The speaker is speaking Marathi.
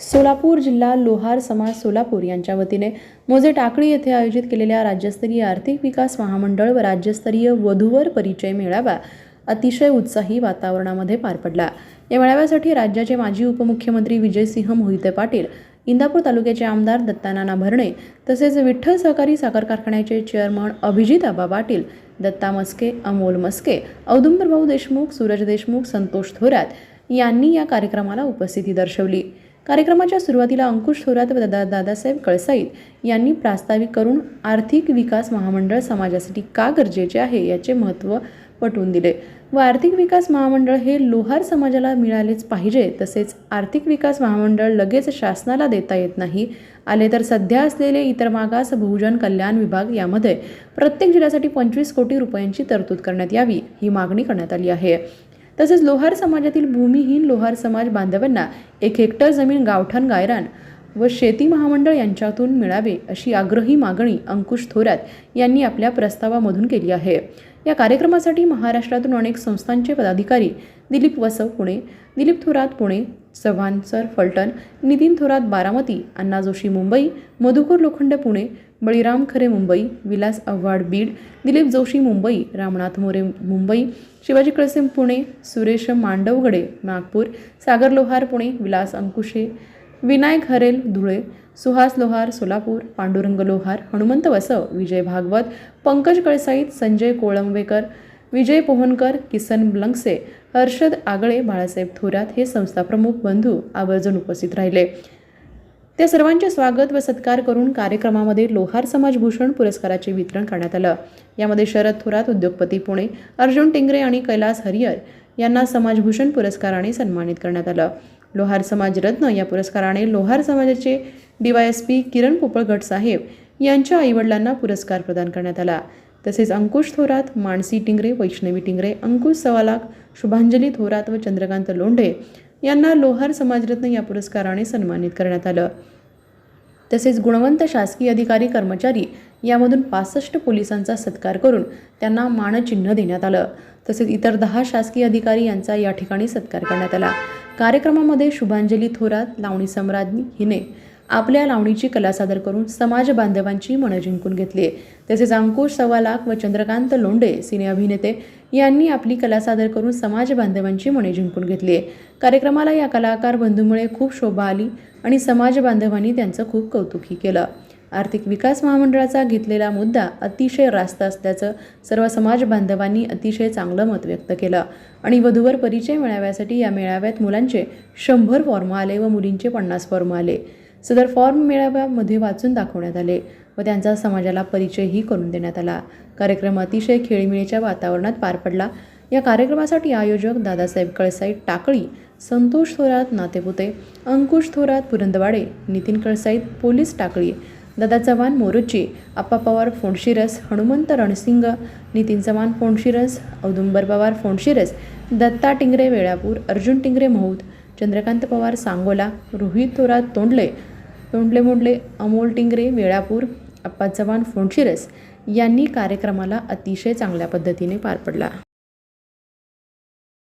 सोलापूर जिल्हा लोहार समाज सोलापूर यांच्या वतीने मोजे टाकळी येथे आयोजित केलेल्या राज्यस्तरीय आर्थिक विकास महामंडळ व राज्यस्तरीय वधूवर परिचय मेळावा अतिशय उत्साही वातावरणामध्ये पार पडला. या मेळाव्यासाठी राज्याचे माजी उपमुख्यमंत्री विजयसिंह मोहिते पाटील इंदापूर तालुक्याचे आमदार दत्तानाना भरणे तसेच विठ्ठल सहकारी साखर कारखान्याचे चेअरमन अभिजित आबा पाटील दत्ता मस्के अमोल मस्के औदुंबरभाऊ देशमुख सूरज देशमुख संतोष थोरात यांनी या कार्यक्रमाला उपस्थिती दर्शवली. कार्यक्रमाच्या सुरुवातीला अंकुश थोरात व दादा दादासाहेब कळसाईत यांनी प्रास्ताविक करून आर्थिक विकास महामंडळ समाजासाठी का गरजेचे आहे याचे महत्त्व पटवून दिले. व आर्थिक विकास महामंडळ हे लोहार समाजाला मिळालेच पाहिजे तसेच आर्थिक विकास महामंडळ लगेच शासनाला देता येत नाही. आले तर सध्या असलेले इतर मागास बहुजन कल्याण विभाग यामध्ये प्रत्येक जिल्ह्यासाठी पंचवीस कोटी रुपयांची तरतूद करण्यात यावी ही मागणी करण्यात आली आहे. तसेच लोहार समाजातील भूमिहीन लोहार समाज बांधवांना एक हेक्टर जमीन गावठाण गायरान व शेती महामंडळ यांच्यातून मिळावे अशी आग्रही मागणी अंकुश थोरात यांनी आपल्या प्रस्तावामधून केली आहे. या कार्यक्रमासाठी महाराष्ट्रातून अनेक संस्थांचे पदाधिकारी दिलीप वसव पुणे दिलीप थोरात पुणे चव्हाण सर फलटण नितीन थोरात बारामती अण्णा जोशी मुंबई मधुकर लोखंड पुणे बळीराम खरे मुंबई विलास आव्हाड बीड दिलीप जोशी मुंबई रामनाथ मोरे मुंबई शिवाजी कळसे पुणे सुरेश मांडवगडे नागपूर सागर लोहार पुणे विलास अंकुशे विनायक हरेल धुळे सुहास लोहार सोलापूर पांडुरंग लोहार हनुमंत वसव विजय भागवत पंकज कळसाईत संजय कोळंबेकर विजय पोहनकर किसन ब्लंगसे हर्षद आगळे बाळासाहेब थोरात हे संस्थाप्रमुख बंधू आवर्जून उपस्थित राहिले. त्या सर्वांचे स्वागत व सत्कार करून कार्यक्रमामध्ये लोहार समाज भूषण पुरस्काराचे वितरण करण्यात आलं. यामध्ये शरद थोरात उद्योगपती पुणे अर्जुन टिंगरे आणि कैलास हरियर यांना समाजभूषण पुरस्काराने सन्मानित करण्यात आलं. लोहार समाज रत्न या पुरस्काराने लोहार समाजाचे डीवायएसपी किरण पोपळगट साहेब यांच्या आईवडिलांना पुरस्कार प्रदान करण्यात आला. तसेच अंकुश थोरात मानसी टिंगरे वैष्णवी टिंगरे अंकुश सवालाख शुभांजली थोरात व चंद्रकांत लोंढे यांना लोहार समाजरत्न या पुरस्काराने सन्मानित करण्यात आलं. तसेच गुणवंत शासकीय अधिकारी कर्मचारी यामधून पासष्ट पोलिसांचा सत्कार करून त्यांना मानचिन्ह देण्यात आलं. तसेच इतर दहा शासकीय अधिकारी यांचा या ठिकाणी सत्कार करण्यात आला. कार्यक्रमामध्ये शुभांजली थोरात लावणी सम्राज्ञी हिने आपल्या लावणीची कला सादर करून समाज बांधवांची मनं जिंकून घेतली. तसेच अंकुश सवालाख व चंद्रकांत लोंडे सिने अभिनेते यांनी आपली कला सादर करून समाज बांधवांची मने जिंकून घेतली. आहे कार्यक्रमाला या कलाकार बंधूमुळे खूप शोभा आली आणि समाज बांधवांनी त्यांचं खूप कौतुकही केलं. आर्थिक विकास महामंडळाचा घेतलेला मुद्दा अतिशय रास्त असल्याचं सर्व समाज बांधवांनी अतिशय चांगलं मत व्यक्त केलं. आणि वधूवर परिचय मिळाव्यासाठी या मेळाव्यात मुलांचे शंभर फॉर्म आले व मुलींचे पन्नास फॉर्म आले. सदर फॉर्म मेळाव्यामध्ये वाचून दाखवण्यात आले व त्यांचा समाजाला परिचयही करून देण्यात आला. कार्यक्रम अतिशय खेळीमेळीच्या वातावरणात पार पडला. या कार्यक्रमासाठी आयोजक दादासाहेब कळसाई टाकळी संतोष थोरात नातेपुते अंकुश थोरात पुरंदवाडे नितीन कळसाईत पोलीस टाकळी दादा चव्हाण मोरुची आप्पा पवार फोंडशिरस हनुमंत रणसिंग नितीन चव्हाण फोंडशिरस औदुंबर पवार फोंडशिरस दत्ता टिंगरे वेळापूर अर्जुन टिंगरे महूद चंद्रकांत पवार सांगोला रोहित थोरात तोंडले. तोंडले मोडले अमोल टिंगरे वेळापूर अप्पा चव्हाण फोंडशिरस यांनी कार्यक्रमाला अतिशय चांगल्या पद्धतीने पार पडला.